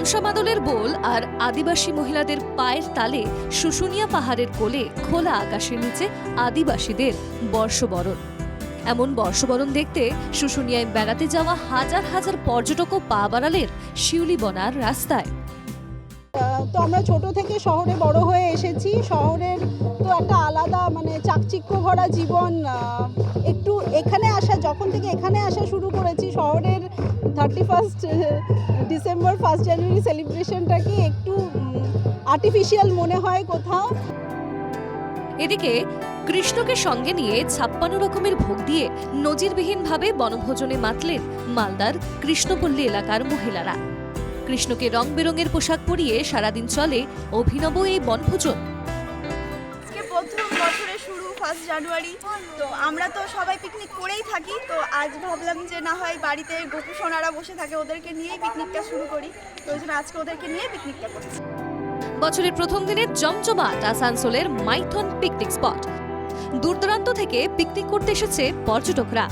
তামসামাদলের বোল আর আদিবাসী মহিলাদের পায়ের তালে শুশুনিয়া পাহাড়ের কোলে খোলা আকাশের নিচে আদিবাসীদের বর্ষবরণ। এমন বর্ষবরণ দেখতে শুশুনিয়ায় বেড়াতে যাওয়া হাজার হাজার পর্যটকও পা বাড়ালেন শিউলিবনার রাস্তায়। তো আমরা ছোট থেকে শহরে বড় হয়ে এসেছি। শহরের তো একটা আলাদা মানে চাকচিক্য ভরা জীবন যখন থেকে এখানে আসা শুরু করেছি। শহরের thirty first December first January সেলিব্রেশনটাকে একটু আর্টিফিশিয়াল মনে হয় কোথাও। এদিকে কৃষ্ণকে সঙ্গে নিয়ে ছাপ্পান্ন রকমের ভোগ দিয়ে নজিরবিহীনভাবে বনভোজনে মাতলেন মালদার কৃষ্ণপল্লী এলাকার মহিলারা। কৃষ্ণকে রং বেরঙের পোশাক পরিয়ে সারাদিন চলে অভিনব এই বনভোজন। শুরু ফার্স্ট জানুয়ারি তো আমরা তো সবাই পিকনিক করেই থাকি, তো আজ ভাবলাম যে না হয় বাড়িতে গোপু সোনারা বসে থাকে, ওদেরকে নিয়েই পিকনিকটা শুরু করি। তো ওই জন্য আজকে ওদেরকে নিয়ে পিকনিকটা করছি। বছরের প্রথম দিনে জমজমাট আসানসোলের মাইথন পিকনিক স্পট দূর দূরান্ত থেকে পিকনিক করতে এসেছে পর্যটকরা।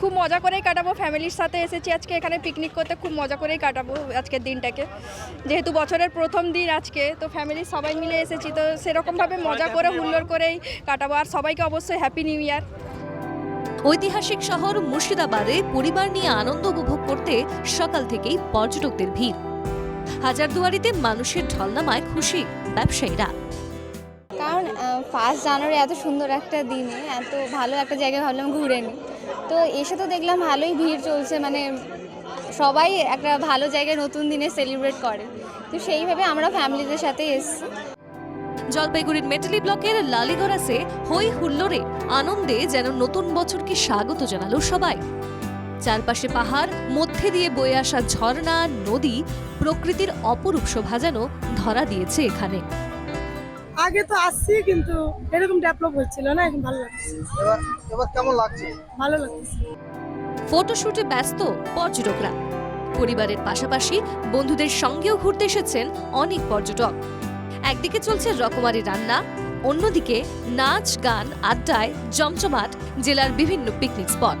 খুব মজা করেই কাটাবো ফ্যামিলির সাথে এসেছি আজকে এখানে পিকনিক করতে খুব মজা করেই কাটাবো আজকের দিনটাকে। যেহেতু বছরের প্রথম দিন আজকে তো ফ্যামিলির সবাই মিলে এসেছি তো সেরকমভাবে মজা করে হুল্লোড় করেই কাটাবো। আর সবাইকে অবশ্যই হ্যাপি নিউ ইয়ার ঐতিহাসিক শহর মুর্শিদাবাদে পরিবার নিয়ে আনন্দ উপভোগ করতে সকাল থেকেই পর্যটকদের ভিড়। হাজারদুয়ারিতে মানুষের ঢলনামায় খুশি ব্যবসায়ীরা। কারণ ফার্স্ট জানুয়ারি এত সুন্দর একটা দিনে এত ভালো একটা জায়গায় ভাবলাম ঘুরে নিই তো এসে তো দেখলাম ভালোই ভিড় চলছে মানে সবাই একটা ভালো জায়গায় নতুন দিনে সেলিব্রেট করে। তো সেইভাবে আমরা ফ্যামিলিদের সাথে এসছি। জলপাইগুড়ির মেটালি ব্লকের লালিগড়াসে হই হুল্লোড়ে আনন্দে যেন নতুন বছরকে স্বাগত জানালো সবাই। চারপাশে পাহাড়, মধ্যে দিয়ে বয়ে আসা ঝর্ণা, নদী প্রকৃতির অপরূপ শোভা যেন ধরা দিয়েছে এখানে। আগে তো আসছি কিন্তু এরকম ডেভেলপ হচ্ছিল না এখন ভালো লাগছে। এবার এবার কেমন লাগছে? ভালো লাগছে। ফটোশুটে ব্যস্ত পর্যটকরা। পরিবারের পাশাপাশি বন্ধুদের সঙ্গেও ঘুরতে এসেছেন অনেক পর্যটক। একদিকে চলছে রকমারি রান্না অন্যদিকে নাচ গান আড্ডায় জমজমাট জেলার বিভিন্ন picnic spot